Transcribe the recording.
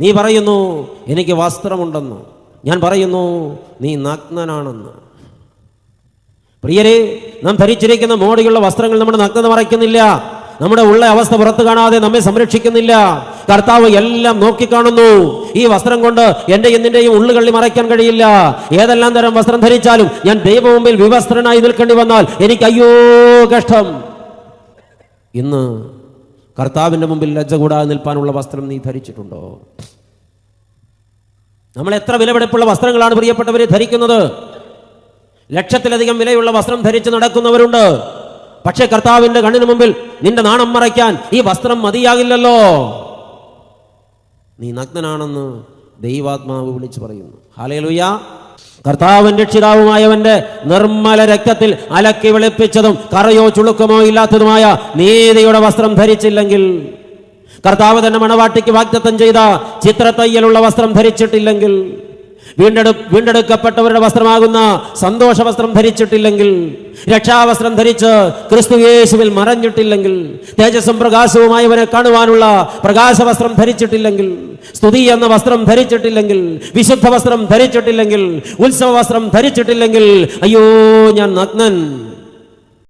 നീ പറയുന്നു എനിക്ക് വസ്ത്രമുണ്ടെന്ന്. ഞാൻ പറയുന്നു നീ നഗ്നനാണെന്ന്. പ്രിയരെ നാം ധരിച്ചിരിക്കുന്ന മോടിയുള്ള വസ്ത്രങ്ങൾ നമ്മുടെ നഗ്നത മറയ്ക്കുന്നില്ല. നമ്മുടെ ഉള്ള അവസ്ഥ പുറത്തു കാണാതെ നമ്മെ സംരക്ഷിക്കുന്നില്ല. കർത്താവ് എല്ലാം നോക്കിക്കാണുന്നു. ഈ വസ്ത്രം കൊണ്ട് എന്റെ എന്നിന്റെയും ഉള്ളുകള്ളി മറയ്ക്കാൻ കഴിയില്ല. ഏതെല്ലാം തരം വസ്ത്രം ധരിച്ചാലും ഞാൻ ദൈവ മുമ്പിൽ വിവസ്ത്രനായി നിൽക്കേണ്ടി വന്നാൽ എനിക്ക് അയ്യോ കഷ്ടം. ഇന്ന് കർത്താവിന്റെ മുമ്പിൽ ലജ്ജ കൂടാതെ നിൽപ്പാനുള്ള വസ്ത്രം നീ ധരിച്ചിട്ടുണ്ടോ? നമ്മൾ എത്ര വിലപിടിപ്പുള്ള വസ്ത്രങ്ങളാണ് പ്രിയപ്പെട്ടവരെ ധരിക്കുന്നത്? ലക്ഷത്തിലധികം വിലയുള്ള വസ്ത്രം ധരിച്ച് നടക്കുന്നവരുണ്ട്. പക്ഷേ കർത്താവിന്റെ കണ്ണിന് മുമ്പിൽ നിന്റെ നാണം മറയ്ക്കാൻ ഈ വസ്ത്രം മതിയാകില്ലല്ലോ. നീ നഗ്നനാണെന്ന് ദൈവാത്മാവ് വിളിച്ചു പറയുന്നു. ഹാലേലുയ കർത്താവൻ രക്ഷിതാവുമായവന്റെ നിർമ്മല രക്തത്തിൽ അലക്കി വെളുപ്പിച്ചതും കറയോ ചുളുക്കമോ ഇല്ലാത്തതുമായ നീതിയുടെ വസ്ത്രം ധരിച്ചില്ലെങ്കിൽ കർത്താവ് തന്നെ മണവാട്ടിക്ക് വാഗ്ദത്തം ചെയ്ത ചിത്രത്തയ്യലുള്ള വസ്ത്രം ധരിച്ചിട്ടില്ലെങ്കിൽ വീണ്ടെടു വീണ്ടെടുക്കപ്പെട്ടവരുടെ വസ്ത്രമാകുന്ന സന്തോഷ വസ്ത്രം ധരിച്ചിട്ടില്ലെങ്കിൽ രക്ഷാവസ്ത്രം ധരിച്ച് ക്രിസ്തു യേശുവിൽ മറഞ്ഞിട്ടില്ലെങ്കിൽ തേജസ്സും പ്രകാശവുമായവനെ കാണുവാനുള്ള പ്രകാശ വസ്ത്രം ധരിച്ചിട്ടില്ലെങ്കിൽ സ്തുതി എന്ന വസ്ത്രം ധരിച്ചിട്ടില്ലെങ്കിൽ വിശുദ്ധ വസ്ത്രം ധരിച്ചിട്ടില്ലെങ്കിൽ ഉത്സവ വസ്ത്രം ധരിച്ചിട്ടില്ലെങ്കിൽ അയ്യോ ഞാൻ നഗ്നൻ.